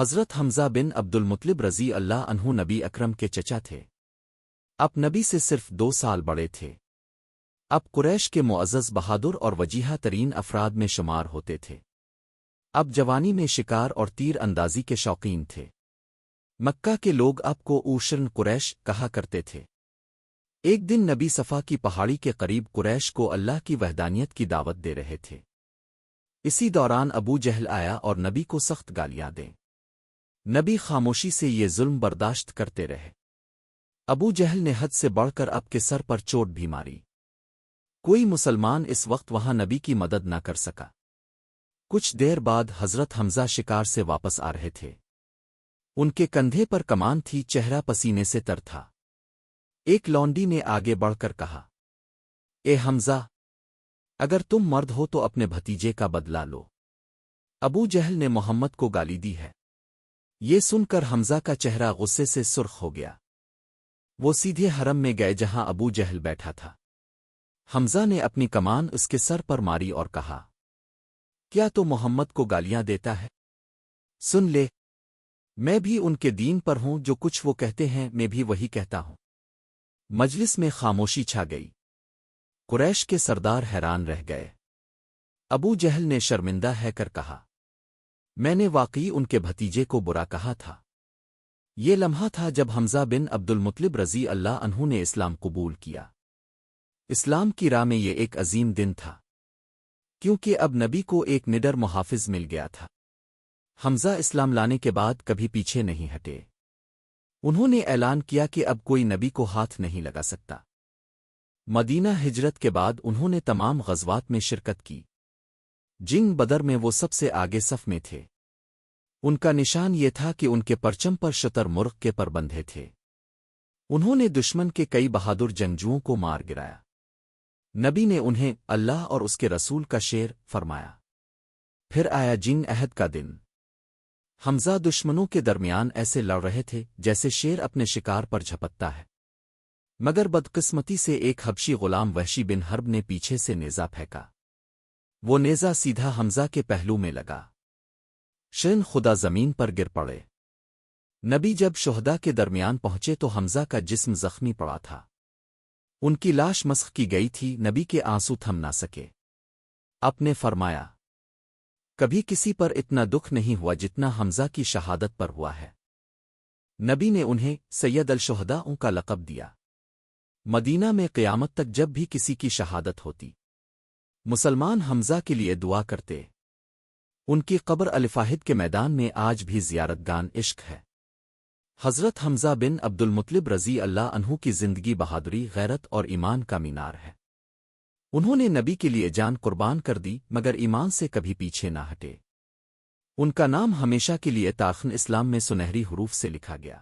حضرت حمزہ بن عبد المطلب رضی اللہ عنہ نبی اکرم کے چچا تھے۔ اب نبی سے صرف دو سال بڑے تھے۔ اب قریش کے معزز بہادر اور وجیحہ ترین افراد میں شمار ہوتے تھے۔ اب جوانی میں شکار اور تیر اندازی کے شوقین تھے۔ مکہ کے لوگ اب کو اوشرن قریش کہا کرتے تھے۔ ایک دن نبی صفا کی پہاڑی کے قریب قریش کو اللہ کی وحدانیت کی دعوت دے رہے تھے۔ اسی دوران ابو جہل آیا اور نبی کو سخت گالیاں دیں۔ نبی خاموشی سے یہ ظلم برداشت کرتے رہے۔ ابو جہل نے حد سے بڑھ کر اب کے سر پر چوٹ بھی ماری۔ کوئی مسلمان اس وقت وہاں نبی کی مدد نہ کر سکا۔ کچھ دیر بعد حضرت حمزہ شکار سے واپس آ رہے تھے۔ ان کے کندھے پر کمان تھی، چہرہ پسینے سے تر تھا۔ ایک لونڈی نے آگے بڑھ کر کہا، اے حمزہ، اگر تم مرد ہو تو اپنے بھتیجے کا بدلا لو۔ ابو جہل نے محمد کو گالی دی ہے۔ یہ سن کر حمزہ کا چہرہ غصے سے سرخ ہو گیا۔ وہ سیدھے حرم میں گئے جہاں ابو جہل بیٹھا تھا۔ حمزہ نے اپنی کمان اس کے سر پر ماری اور کہا، کیا تو محمد کو گالیاں دیتا ہے؟ سن لے، میں بھی ان کے دین پر ہوں جو کچھ وہ کہتے ہیں، میں بھی وہی کہتا ہوں۔ مجلس میں خاموشی چھا گئی۔ قریش کے سردار حیران رہ گئے۔ ابو جہل نے شرمندہ ہے کر کہا میں نے واقعی ان کے بھتیجے کو برا کہا تھا۔ یہ لمحہ تھا جب حمزہ بن عبد المطلب رضی اللہ انہوں نے اسلام قبول کیا۔ اسلام کی راہ میں یہ ایک عظیم دن تھا۔ کیونکہ اب نبی کو ایک نڈر محافظ مل گیا تھا۔ حمزہ اسلام لانے کے بعد کبھی پیچھے نہیں ہٹے۔ انہوں نے اعلان کیا کہ اب کوئی نبی کو ہاتھ نہیں لگا سکتا۔ مدینہ ہجرت کے بعد انہوں نے تمام غزوات میں شرکت کی۔ جنگ بدر میں وہ سب سے آگے صف میں تھے۔ ان کا نشان یہ تھا کہ ان کے پرچم پر شتر مرغ کے پر بندھے تھے۔ انہوں نے دشمن کے کئی بہادر جنگجوؤں کو مار گرایا۔ نبی نے انہیں اللہ اور اس کے رسول کا شیر فرمایا۔ پھر آیا جنگ عہد کا دن۔ حمزہ دشمنوں کے درمیان ایسے لڑ رہے تھے جیسے شیر اپنے شکار پر جھپتتا ہے۔ مگر بدقسمتی سے ایک حبشی غلام وحشی بن حرب نے پیچھے سے نیزا پھینکا۔ وہ نیزا سیدھا حمزہ کے پہلو میں لگا۔ شن خدا زمین پر گر پڑے۔ نبی جب شہدا کے درمیان پہنچے تو حمزہ کا جسم زخمی پڑا تھا۔ ان کی لاش مسخ کی گئی تھی، نبی کے آنسو تھم نہ سکے۔ اپنے فرمایا، کبھی کسی پر اتنا دکھ نہیں ہوا جتنا حمزہ کی شہادت پر ہوا ہے۔ نبی نے انہیں سید الشہدا کا لقب دیا۔ مدینہ میں قیامت تک جب بھی کسی کی شہادت ہوتی۔ مسلمان حمزہ کے لیے دعا کرتے۔ ان کی قبر الفاہد کے میدان میں آج بھی زیارت گان عشق ہے۔ حضرت حمزہ بن عبد المطلب رضی اللہ عنہ کی زندگی بہادری، غیرت اور ایمان کا مینار ہے۔ انہوں نے نبی کے لیے جان قربان کر دی، مگر ایمان سے کبھی پیچھے نہ ہٹے۔ ان کا نام ہمیشہ کے لیے تاخن اسلام میں سنہری حروف سے لکھا گیا۔